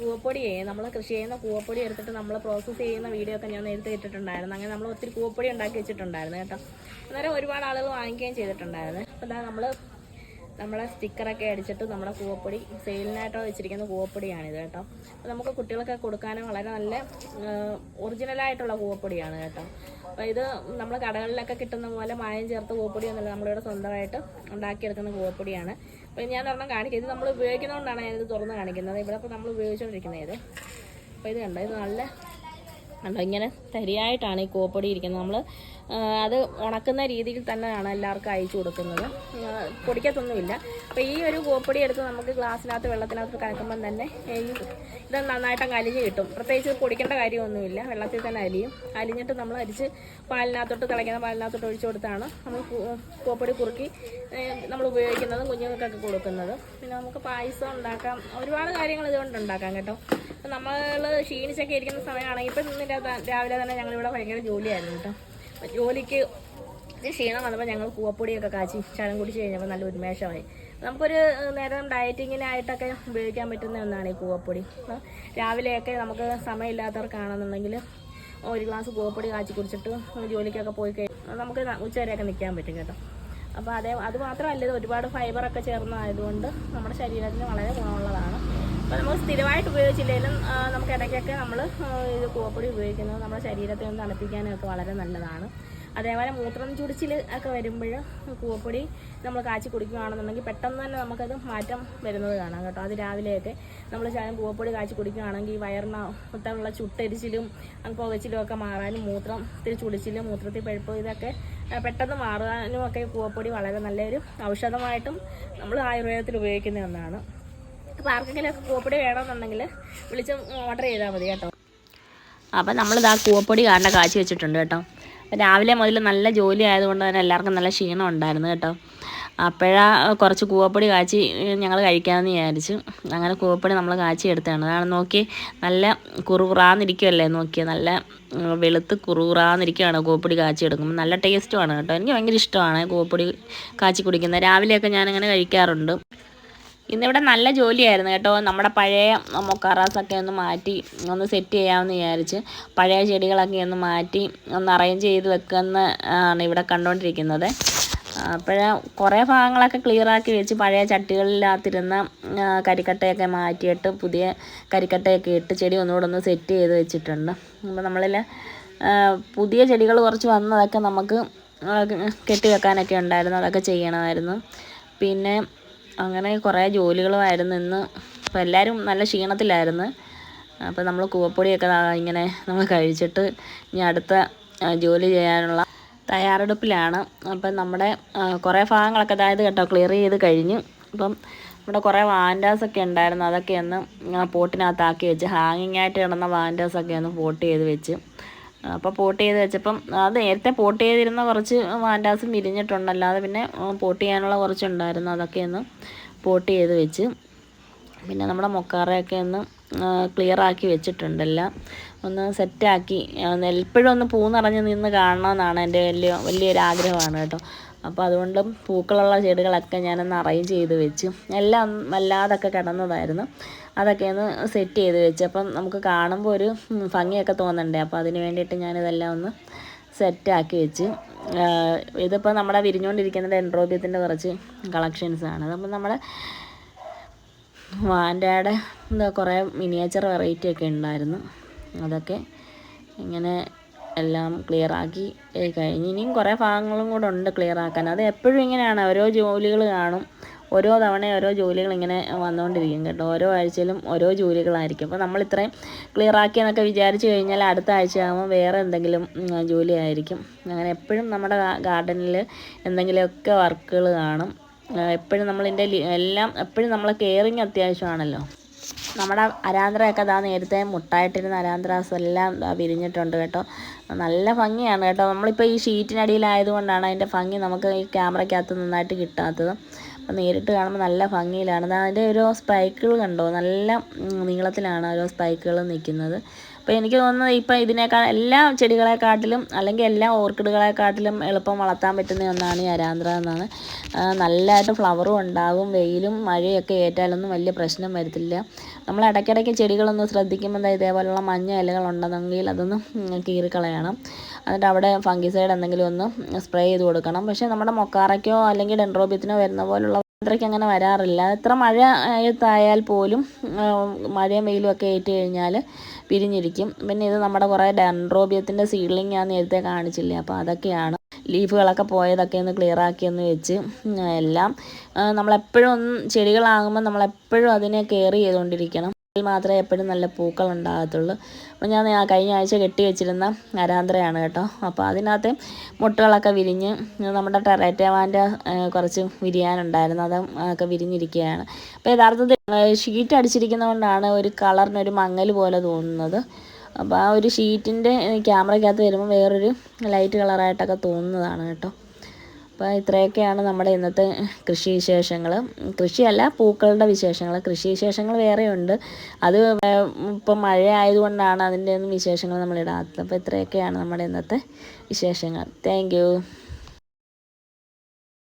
കൂവപ്പൊടിയേ നമ്മൾ കൃഷി ചെയ്യുന്ന കൂവപ്പൊടി എടുത്തിട്ട് നമ്മൾ പ്രോസസ്സ് ചെയ്യുന്ന വീഡിയോ ഒക്കെ ഞാൻ നേരത്തെ ഇട്ടിട്ടുണ്ടായിരുന്നു. അങ്ങനെ നമ്മൾ ഒത്തിരി കൂവപ്പൊടി ഉണ്ടാക്കി വെച്ചിട്ടുണ്ടായിരുന്നു കേട്ടോ. അന്നേരം ഒരുപാട് ആളുകൾ വാങ്ങിക്കുകയും ചെയ്തിട്ടുണ്ടായിരുന്നു. അപ്പോൾ നമ്മൾ നമ്മളെ സ്റ്റിക്കറൊക്കെ അടിച്ചിട്ട് നമ്മുടെ കൂവപ്പൊടി സെയിലിനായിട്ടോ വെച്ചിരിക്കുന്ന കൂവപ്പൊടിയാണിത് കേട്ടോ. അപ്പോൾ നമുക്ക് കുട്ടികൾക്ക് കൊടുക്കാനും വളരെ നല്ല ഒറിജിനലായിട്ടുള്ള കൂവപ്പൊടിയാണ് കേട്ടോ. അപ്പോൾ ഇത് നമ്മൾ കടകളിലൊക്കെ കിട്ടുന്ന പോലെ മായം ചേർത്ത് കൂവപ്പൊടിയൊന്നുമല്ല നമ്മളിവിടെ സ്വന്തമായിട്ട് ഉണ്ടാക്കിയെടുക്കുന്ന കൂവപ്പൊടിയാണ്. അപ്പോൾ ഞാൻ ഒരെണ്ണം കാണിക്കുക ഇത് നമ്മൾ ഉപയോഗിക്കുന്നതുകൊണ്ടാണ് ഞാനിത് തുറന്ന് കാണിക്കുന്നത്. ഇവിടെ ഇപ്പോൾ നമ്മൾ ഉപയോഗിച്ചുകൊണ്ടിരിക്കുന്നത്. ഇത് അപ്പോൾ ഇത് കണ്ടോ? ഇത് നല്ല കണ്ടോ? ഇങ്ങനെ തരിയായിട്ടാണ് ഈ കോപ്പൊടി ഇരിക്കുന്നത്. നമ്മൾ അത് ഉണക്കുന്ന രീതിയിൽ തന്നെയാണ് എല്ലാവർക്കും അയച്ചു കൊടുക്കുന്നത്. പൊടിക്കത്തൊന്നുമില്ല. അപ്പോൾ ഈ ഒരു കോപ്പൊടി എടുത്ത് നമുക്ക് ഗ്ലാസ്സിനകത്ത് വെള്ളത്തിനകത്ത് കലക്കുമ്പം തന്നെ ഇത് നന്നായിട്ട് അലിഞ്ഞ് കിട്ടും. പ്രത്യേകിച്ച് പൊടിക്കേണ്ട കാര്യമൊന്നുമില്ല. വെള്ളത്തിൽ തന്നെ അലിയും. അലിഞ്ഞിട്ട് നമ്മൾ അരിച്ച് പാലിനകത്തോട്ട് തിളയ്ക്കുന്ന പാലിനകത്തോട്ട് ഒഴിച്ചു കൊടുത്താണ് നമ്മൾ കോപ്പൊടി കുറുക്കി നമ്മൾ ഉപയോഗിക്കുന്നതും കുഞ്ഞുങ്ങൾക്കൊക്കെ കൊടുക്കുന്നത്. പിന്നെ നമുക്ക് പായസം ഉണ്ടാക്കാം. ഒരുപാട് കാര്യങ്ങൾ ഇതുകൊണ്ട് ഉണ്ടാക്കാം കേട്ടോ. അപ്പം നമ്മൾ ക്ഷീണിച്ചൊക്കെ ഇരിക്കുന്ന സമയമാണെങ്കിൽ ഇപ്പം ഇന്ന് രാവിലെ തന്നെ ഞങ്ങളിവിടെ ഭയങ്കര ജോലിയായിരുന്നു കേട്ടോ. അപ്പം ജോലിക്ക് ക്ഷീണം വന്നപ്പോൾ ഞങ്ങൾ കൂവപ്പൊടിയൊക്കെ കാച്ചി ചാരം കുടിച്ച് കഴിഞ്ഞപ്പോൾ നല്ല ഉന്മേഷമായി. നമുക്കൊരു നേരം ഡയറ്റിങ്ങിനായിട്ടൊക്കെ ഉപയോഗിക്കാൻ പറ്റുന്ന ഒന്നാണ് ഈ കൂവപ്പൊടി രാവിലെയൊക്കെ നമുക്ക് സമയമില്ലാത്തവർക്കാണെന്നുണ്ടെങ്കിൽ ഒരു ഗ്ലാസ് കൂവപ്പൊടി കാച്ചി കുടിച്ചിട്ട് ജോലിക്കൊക്കെ പോയി കഴിഞ്ഞാൽ നമുക്ക് ഉച്ചവരെയൊക്കെ നിൽക്കാൻ പറ്റും കേട്ടോ. അപ്പോൾ അതേ അത് മാത്രമല്ല ഇത് ഒരുപാട് ഫൈബറൊക്കെ ചേർന്നതായതുകൊണ്ട് നമ്മുടെ ശരീരത്തിന് വളരെ ഗുണമുള്ളതാണ്. അപ്പോൾ നമ്മൾ സ്ഥിരമായിട്ട് ഉപയോഗിച്ചില്ലെങ്കിലും നമുക്ക് ഇടയ്ക്കൊക്കെ നമ്മൾ ഇത് കൂവപ്പൊടി ഉപയോഗിക്കുന്നത് നമ്മുടെ ശരീരത്തെ ഒന്ന് തണുപ്പിക്കാനൊക്കെ വളരെ നല്ലതാണ്. അതേപോലെ മൂത്രം ചുടിച്ചിൽ ഒക്കെ വരുമ്പോൾ കൂവപ്പൊടി നമ്മൾ കാച്ചി കുടിക്കുകയാണെന്നുണ്ടെങ്കിൽ പെട്ടെന്ന് തന്നെ നമുക്കത് മാറ്റം വരുന്നത് കാണാം കേട്ടോ. അത് രാവിലെയൊക്കെ നമ്മൾ ചായം കൂവപ്പൊടി കാച്ചി കുടിക്കുകയാണെങ്കിൽ വയറിനകത്തുള്ള ചുട്ടരിച്ചിലും പുകച്ചിലും ഒക്കെ മാറാനും മൂത്രം ഇത്തിരി ചുടിച്ചിലും മൂത്രത്തിൽ പഴുപ്പ് ഇതൊക്കെ പെട്ടെന്ന് മാറാനും ഒക്കെ കൂവപ്പൊടി വളരെ നല്ലൊരു ഔഷധമായിട്ടും നമ്മൾ ആയുർവേദത്തിൽ ഉപയോഗിക്കുന്ന ഒന്നാണ്. അപ്പോൾ ആർക്കെങ്കിലും ഒക്കെ കൂവപ്പൊടി വേണമെന്നുണ്ടെങ്കിൽ വിളിച്ച് ഓർഡർ ചെയ്താൽ മതി കേട്ടോ. അപ്പം നമ്മളിതാ കൂവപ്പൊടി കാണേണ്ട കാച്ചി വെച്ചിട്ടുണ്ട് കേട്ടോ. അപ്പം രാവിലെ മുതൽ നല്ല ജോലി ആയതുകൊണ്ട് തന്നെ എല്ലാവർക്കും നല്ല ക്ഷീണം ഉണ്ടായിരുന്നു കേട്ടോ. അപ്പോഴാ കുറച്ച് കൂവപ്പൊടി കാച്ചി ഞങ്ങൾ കഴിക്കാമെന്ന് വിചാരിച്ചു അങ്ങനെ കൂവപ്പൊടി നമ്മൾ കാച്ചി എടുത്തതാണ് അതാണ് നോക്കി നല്ല കുറുകുറാന്നിരിക്കുമല്ലേ നോക്കി നല്ല വെളുത്ത് കുറുകുറാന്നിരിക്കുകയാണ് കൂവപ്പൊടി കാച്ചി എടുക്കുമ്പോൾ നല്ല ടേസ്റ്റുമാണ് കേട്ടോ. എനിക്ക് ഭയങ്കര ഇഷ്ടമാണ് കൂവപ്പൊടി കാച്ചി കുടിക്കുന്നത്. രാവിലെയൊക്കെ ഞാനങ്ങനെ കഴിക്കാറുണ്ട്. ഇന്നിവിടെ നല്ല ജോലിയായിരുന്നു കേട്ടോ. നമ്മുടെ പഴയ മൊക്കാറാസൊക്കെ ഒന്ന് മാറ്റി ഒന്ന് സെറ്റ് ചെയ്യാമെന്ന് വിചാരിച്ച് പഴയ ചെടികളൊക്കെ ഒന്ന് മാറ്റി ഒന്ന് അറേഞ്ച് ചെയ്ത് വെക്കുന്ന ആണ് ഇവിടെ കണ്ടുകൊണ്ടിരിക്കുന്നത് അപ്പോഴ കുറേ ഭാഗങ്ങളൊക്കെ ക്ലിയറാക്കി വെച്ച് പഴയ ചട്ടികളിലാത്തിരുന്ന കരിക്കട്ടയൊക്കെ മാറ്റിയിട്ട് പുതിയ കരിക്കട്ടയൊക്കെ ഇട്ട് ചെടി ഒന്നുകൂടെ ഒന്ന് സെറ്റ് ചെയ്ത് വെച്ചിട്ടുണ്ട്. അപ്പോൾ നമ്മളിൽ പുതിയ ചെടികൾ കുറച്ച് വന്നതൊക്കെ നമുക്ക് കെട്ടിവെക്കാനൊക്കെ കെട്ടി വെക്കാനൊക്കെ ഉണ്ടായിരുന്നു. അതൊക്കെ ചെയ്യണമായിരുന്നു. പിന്നെ അങ്ങനെ കുറേ ജോലികളുമായിരുന്നു. ഇന്ന് അപ്പോൾ എല്ലാവരും നല്ല ക്ഷീണത്തിലായിരുന്നു. അപ്പോൾ നമ്മൾ കൂവപ്പൊടിയൊക്കെ ഇങ്ങനെ നമ്മൾ കഴിച്ചിട്ട് ഇനി അടുത്ത ജോലി ചെയ്യാനുള്ള തയ്യാറെടുപ്പിലാണ്. അപ്പം നമ്മുടെ കുറേ ഭാഗങ്ങളൊക്കെ അതായത് കേട്ടോ ക്ലിയർ ചെയ്ത് കഴിഞ്ഞു. അപ്പം നമ്മുടെ കുറേ വാൻഡാസൊക്കെ ഉണ്ടായിരുന്നു. അതൊക്കെ ഒന്ന് പോട്ടിനകത്താക്കി വെച്ച് ഹാങ്ങിങ് ആയിട്ട് കിടന്ന വാൻഡാസൊക്കെ ഒന്ന് പോട്ട് ചെയ്ത് വെച്ച്. അപ്പോൾ പോട്ട് ചെയ്ത് വെച്ചപ്പം അത് നേരത്തെ പോട്ട് ചെയ്തിരുന്ന കുറച്ച് വാൻഡാസും വിരിഞ്ഞിട്ടുണ്ട്. അല്ലാതെ പിന്നെ പോട്ട് ചെയ്യാനുള്ള കുറച്ചുണ്ടായിരുന്നു അതൊക്കെ ഒന്ന് പോട്ട് ചെയ്ത് വെച്ച്. പിന്നെ നമ്മുടെ മൊക്കാറയൊക്കെ ഒന്ന് ക്ലിയർ ആക്കി വെച്ചിട്ടുണ്ട് എല്ലാം. ഒന്ന് സെറ്റാക്കി എപ്പോഴും ഒന്ന് പൂ നിറഞ്ഞ് നിന്ന് കാണണമെന്നാണ് എന്റെ വലിയ വലിയൊരു ആഗ്രഹമാണ് കേട്ടോ. അപ്പോൾ അതുകൊണ്ട് പൂക്കളുള്ള ചെടികളൊക്കെ ഞാനൊന്ന് അറേഞ്ച് ചെയ്ത് വെച്ചു എല്ലാം വല്ലാതൊക്കെ കിടന്നതായിരുന്നു. അതൊക്കെ ഒന്ന് സെറ്റ് ചെയ്ത് വെച്ച്. അപ്പം നമുക്ക് കാണുമ്പോൾ ഒരു ഭംഗിയൊക്കെ തോന്നണ്ടേ അപ്പോൾ അതിന് വേണ്ടിയിട്ട് ഞാനിതെല്ലാം ഒന്ന് സെറ്റാക്കി വെച്ച് ഇതിപ്പോൾ നമ്മുടെ വിരിഞ്ഞുകൊണ്ടിരിക്കുന്നത് എൻട്രോബിയത്തിന്റെ കുറച്ച് കളക്ഷൻസാണ് അപ്പം നമ്മുടെ വാൻഡയുടെ എന്താ കുറേ മിനിയേച്ചർ വെറൈറ്റി ഒക്കെ ഉണ്ടായിരുന്നു. അതൊക്കെ ഇങ്ങനെ എല്ലാം ക്ലിയർ ആക്കി കഴിഞ്ഞ് ഇനിയും കുറേ ഭാഗങ്ങളും കൂടെ ഉണ്ട് ക്ലിയർ ആക്കാൻ. അത് എപ്പോഴും ഇങ്ങനെയാണ്. ഓരോ ജോലികൾ കാണും. ഓരോ തവണ ഓരോ ജോലികൾ ഇങ്ങനെ വന്നുകൊണ്ടിരിക്കും കേട്ടോ. ഓരോ ആഴ്ചയിലും ഓരോ ജോലികളായിരിക്കും. അപ്പോൾ നമ്മൾ ഇത്രയും ക്ലിയർ ആക്കിയെന്നൊക്കെ വിചാരിച്ചു കഴിഞ്ഞാൽ അടുത്ത ആഴ്ച ആകുമ്പോൾ വേറെ എന്തെങ്കിലും ജോലി ആയിരിക്കും. അങ്ങനെ എപ്പോഴും നമ്മുടെ ഗാർഡനിൽ എന്തെങ്കിലുമൊക്കെ വർക്കുകൾ കാണും. എപ്പോഴും നമ്മളിന്റെ എല്ലാം എപ്പോഴും നമ്മളെ കെയറിങ് അത്യാവശ്യമാണല്ലോ. നമ്മുടെ അരാന്ത്രയൊക്കെ അതാ നേരത്തെ മുട്ടായിട്ടിരുന്ന അരാന്ത്രാസ് എല്ലാം വിരിഞ്ഞിട്ടുണ്ട് കേട്ടോ. നല്ല ഭംഗിയാണ് കേട്ടോ. നമ്മളിപ്പോൾ ഈ ഷീറ്റിനടിയിലായതുകൊണ്ടാണ് അതിന്റെ ഭംഗി നമുക്ക് ഈ ക്യാമറയ്ക്കകത്ത് നന്നായിട്ട് കിട്ടാത്തത്. അപ്പോൾ നേരിട്ട് കാണുമ്പോൾ നല്ല ഭംഗിയിലാണ്. അതിന്റെ ഓരോ സ്പൈക്കുകൾ കണ്ടോ? നല്ല നീളത്തിലാണ് ഓരോ സ്പൈക്കുകൾ നിൽക്കുന്നത് അപ്പോൾ എനിക്ക് തോന്നുന്നത് ഇപ്പം ഇതിനേക്കാൾ എല്ലാ ചെടികളെക്കാട്ടിലും അല്ലെങ്കിൽ എല്ലാ ഓർക്കിഡുകളെക്കാട്ടിലും എളുപ്പം വളർത്താൻ പറ്റുന്ന ഒന്നാണ് ഈ അരാന്ത്ര എന്നാണ്. നല്ലതായിട്ട് ഫ്ലവറും ഉണ്ടാകും വെയിലും മഴയൊക്കെ ഏറ്റാലൊന്നും വലിയ പ്രശ്നം വരത്തില്ല. നമ്മൾ ഇടയ്ക്കിടയ്ക്ക് ചെടികളൊന്ന് ശ്രദ്ധിക്കുമ്പോൾ ഇതേപോലെയുള്ള മഞ്ഞ ഇലകൾ ഉണ്ടെന്നെങ്കിൽ അതൊന്ന് കീറിക്കളയണം. എന്നിട്ട് അവിടെ ഫംഗിസൈഡ് എന്തെങ്കിലും ഒന്ന് സ്പ്രേ ചെയ്ത് കൊടുക്കണം. പക്ഷേ നമ്മുടെ മൊക്കാറയ്ക്കോ അല്ലെങ്കിൽ ഡെൻഡ്രോബിയത്തിനോ വരുന്ന പോലുള്ള അത്രയ്ക്ക് അങ്ങനെ വരാറില്ല. എത്ര ആയാൽ പോലും മഴയും വെയിലും ഒക്കെ ഏറ്റ് കഴിഞ്ഞാൽ പിരിഞ്ഞിരിക്കും. പിന്നെ ഇത് നമ്മുടെ കുറേ ഡെൻഡ്രോബിയത്തിന്റെ സീഡ്ലിംഗ് ഞാൻ നേരത്തെ കാണിച്ചില്ലേ? അപ്പോൾ അതൊക്കെയാണ്. ലീഫുകളൊക്കെ പോയതൊക്കെ ഒന്ന് ക്ലിയർ ആക്കിയെന്ന് വെച്ച് എല്ലാം നമ്മളെപ്പോഴും ചെടികളാകുമ്പോൾ നമ്മളെപ്പോഴും അതിനെ കെയർ ചെയ്തുകൊണ്ടിരിക്കണം. മാത്രമേ എപ്പോഴും നല്ല പൂക്കൾ ഉണ്ടാകത്തുള്ളൂ അപ്പോൾ ഞാൻ കഴിഞ്ഞ ആഴ്ച കെട്ടി വെച്ചിരുന്ന അരാന്ത്രയാണ് കേട്ടോ. അപ്പോൾ അതിനകത്ത് മുട്ടകളൊക്കെ വിരിഞ്ഞ് നമ്മുടെ ടെറേറ്റവാന്റെ കുറച്ച് വിരിയാനുണ്ടായിരുന്നു. അത് ഒക്കെ വിരിഞ്ഞിരിക്കുകയാണ്. അപ്പോൾ യഥാർത്ഥത്തിൽ ഷീറ്റ് അടിച്ചിരിക്കുന്നതുകൊണ്ടാണ് ഒരു കളറിനൊരു മങ്ങൽ പോലെ തോന്നുന്നത്. അപ്പോൾ ആ ഒരു ഷീറ്റിന്റെ ക്യാമറയ്ക്കകത്ത് വരുമ്പോൾ വേറൊരു ലൈറ്റ് കളറായിട്ടൊക്കെ തോന്നുന്നതാണ് കേട്ടോ. അപ്പോൾ ഇത്രയൊക്കെയാണ് നമ്മുടെ ഇന്നത്തെ കൃഷി വിശേഷങ്ങൾ കൃഷിയല്ല പൂക്കളുടെ വിശേഷങ്ങൾ. കൃഷി വിശേഷങ്ങൾ വേറെയുണ്ട്. അത് ഇപ്പം മഴ ആയതുകൊണ്ടാണ് അതിന്റെ ഒന്നും വിശേഷങ്ങൾ നമ്മൾ ഇടാത്തത്. അപ്പോൾ ഇത്രയൊക്കെയാണ് നമ്മുടെ ഇന്നത്തെ വിശേഷങ്ങൾ. താങ്ക്